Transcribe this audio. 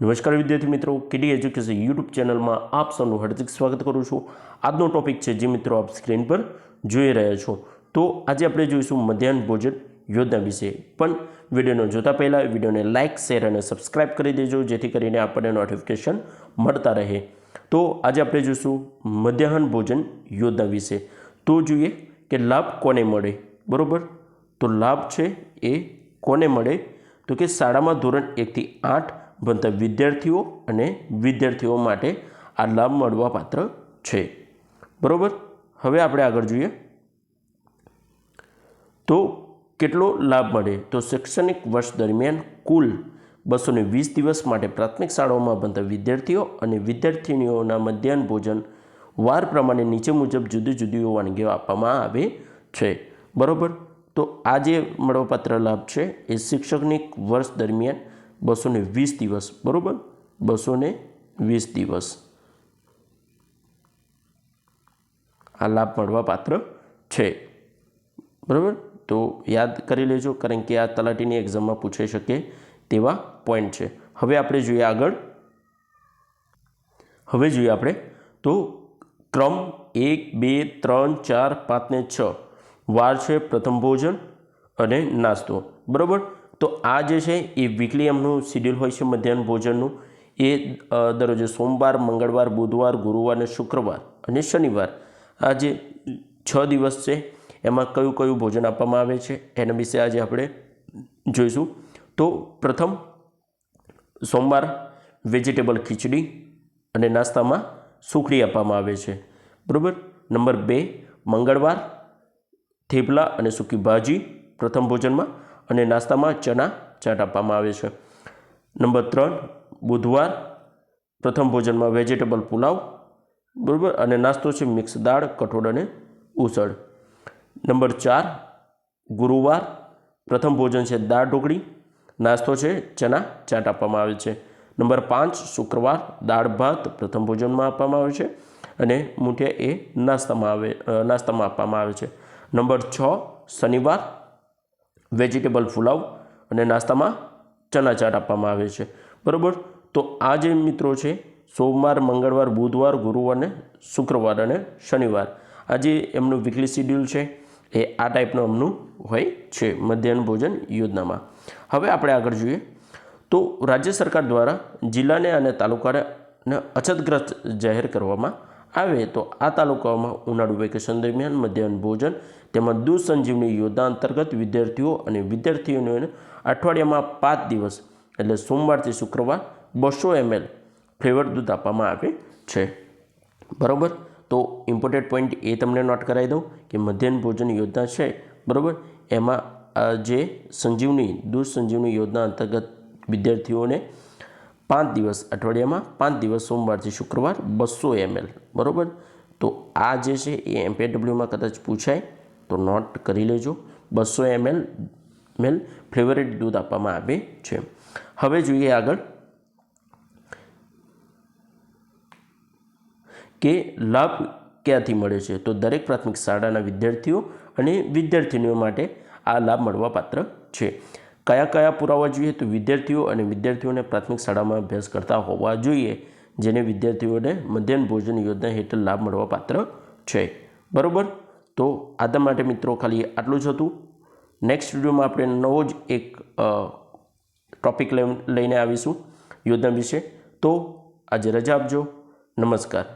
નમસ્કાર વિદ્યાર્થી મિત્રો કેડી એજ્યુકેશન યુટ્યુબ ચેનલમાં આપ સૌનું હાર્દિક સ્વાગત કરું છું. આજનો ટોપિક છે જે મિત્રો આપ સ્ક્રીન પર જોઈ રહ્યા છો. તો આજે આપણે જોઈશું મધ્યાહન ભોજન યોજના વિશે. પણ વિડીયોનો જોતા પહેલાં વિડીયોને લાઇક શેર અને સબસ્ક્રાઇબ કરી દેજો, જેથી કરીને આપણને નોટિફિકેશન મળતા રહે. તો આજે આપણે જોઈશું મધ્યાહન ભોજન યોજના વિશે. તો જોઈએ કે લાભ કોને મળે. બરાબર? તો લાભ છે એ કોને મળે? તો કે શાળામાં ધોરણ એકથી આઠ ભણતા વિદ્યાર્થીઓ અને વિદ્યાર્થીઓ માટે આ લાભ મળવા પાત્ર છે. બરાબર? હવે આપણે આગળ જોઈએ. તો કેટલો લાભ મળે? તો શૈક્ષણિક વર્ષ દરમિયાન કુલ બસો વીસ દિવસ માટે પ્રાથમિક શાળાઓમાં ભણતા વિદ્યાર્થીઓ અને વિદ્યાર્થિનીઓના મધ્યાહન ભોજન વાર પ્રમાણે નીચે મુજબ જુદી જુદી વાનગીઓ આપવામાં આવે છે. બરાબર? તો આ જે મળવાપાત્ર લાભ છે એ શૈક્ષણિક વર્ષ દરમિયાન બસો વીસ દિવસ, બરાબર? બસો વીસ દિવસ. આ લાભ મળવા પાત્ર છે. બરાબર? તો યાદ કરી લેજો, કારણ કે આ તલાટીની એક્ઝામમાં પૂછાઈ શકે તેવા પોઈન્ટ છે. હવે આપણે જોઈએ આગળ. હવે જોઈએ આપણે તો ક્રમ એક, બે, ત્રણ, ચાર, પાંચ ને છ. વાર છે પ્રથમ ભોજન અને નાસ્તો. બરાબર? તો આ જે છે એ વીકલી એમનું શિડ્યુલ હોય છે મધ્યાહન ભોજનનું. એ દરરોજે સોમવાર, મંગળવાર, બુધવાર, ગુરુવાર અને શુક્રવાર અને શનિવાર. આ જે છ દિવસ છે, એમાં કયું કયું ભોજન આપવામાં આવે છે, એના વિશે આજે આપણે જોઈશું. તો પ્રથમ, સોમવાર વેજીટેબલ ખીચડી અને નાસ્તામાં સુખડી આપવામાં આવે છે. બરાબર? નંબર બે, મંગળવાર, થેપલા અને સૂકી ભાજી પ્રથમ ભોજનમાં. અને નાસ્તામાં ચણા ચાટ આપવામાં આવે છે. નંબર ત્રણ, બુધવાર પ્રથમ ભોજનમાં વેજીટેબલ પુલાવ, બરાબર? અને નાસ્તો છે મિક્સ દાળ, કઠોળ અને ઉસળ. નંબર ચાર, ગુરુવાર પ્રથમ ભોજન છે દાળ ઢોકળી, નાસ્તો છે ચણા ચાટ આપવામાં આવે છે. નંબર પાંચ, શુક્રવાર દાળ ભાત પ્રથમ ભોજનમાં આપવામાં આવે છે અને મૂઠિયા એ નાસ્તામાં આવે નાસ્તામાં આપવામાં આવે છે. નંબર છ, શનિવાર વેજીટેબલ પુલાવ અને નાસ્તામાં ચણા ચાટ આપવામાં આવે છે. બરાબર? તો આ જે મિત્રો છે, સોમવાર, મંગળવાર, બુધવાર, ગુરુવાર અને શુક્રવાર અને શનિવાર, આ જે એમનું વીકલી શિડ્યુલ છે, એ આ ટાઈપનું એમનું હોય છે, મધ્યાહન ભોજન યોજનામાં. હવે આપણે આગળ જોઈએ. તો રાજ્ય સરકાર દ્વારા જિલ્લાને અને તાલુકાને અછતગ્રસ્ત જાહેર કરવામાં આવે તો આ તાલુકાઓમાં ઉનાળુ વેકેશન દરમિયાન મધ્યાહન ભોજન તેમજ દૂધ સંજીવની યોજના અંતર્ગત વિદ્યાર્થીઓ અને વિદ્યાર્થીઓને અઠવાડિયામાં પાંચ દિવસ, એટલે સોમવારથી શુક્રવાર બસો એમએલ ફ્લેવર દૂધ આપવામાં આવે છે. બરાબર? તો ઇમ્પોર્ટન્ટ પોઈન્ટ એ તમને નોટ કરાવી દઉં કે મધ્યાહન ભોજન યોજના છે, બરાબર? એમાં જે સંજીવની દૂધ સંજીવની યોજના અંતર્ગત વિદ્યાર્થીઓને પાંચ દિવસ અઠવાડિયામાં, પાંચ દિવસ સોમવારથી શુક્રવાર બસો એમએલ બરાબર? તો આ જે છે એ એમપીડબ્લ્યુમાં કદાચ પૂછાય, તો નોટ કરી લેજો. બસો એમએલ મેલ ફ્લેવરેટ દૂધ આપવામાં આવે છે. હવે જોઈએ આગળ કે લાભ ક્યાંથી મળે છે. તો દરેક પ્રાથમિક શાળાના વિદ્યાર્થીઓ અને વિદ્યાર્થીનીઓ માટે આ લાભ મળવા પાત્ર છે. કયા કયા પુરાવા જોઈએ તો વિદ્યાર્થીઓ અને વિદ્યાર્થીઓને પ્રાથમિક શાળામાં અભ્યાસ કરતા હોવા જોઈએ, જેને વિદ્યાર્થીઓને મધ્યાહન ભોજન યોજના હેઠળ લાભ મળવા પાત્ર છે. બરાબર? તો આદા માટે મિત્રો ખાલી આટલું જ હતું. નેક્સ્ટ વિડીયોમાં આપણે નવો જ એક ટોપિક લઈને આવીશું યોજના વિશે. તો આજે રજા આપજો. નમસ્કાર.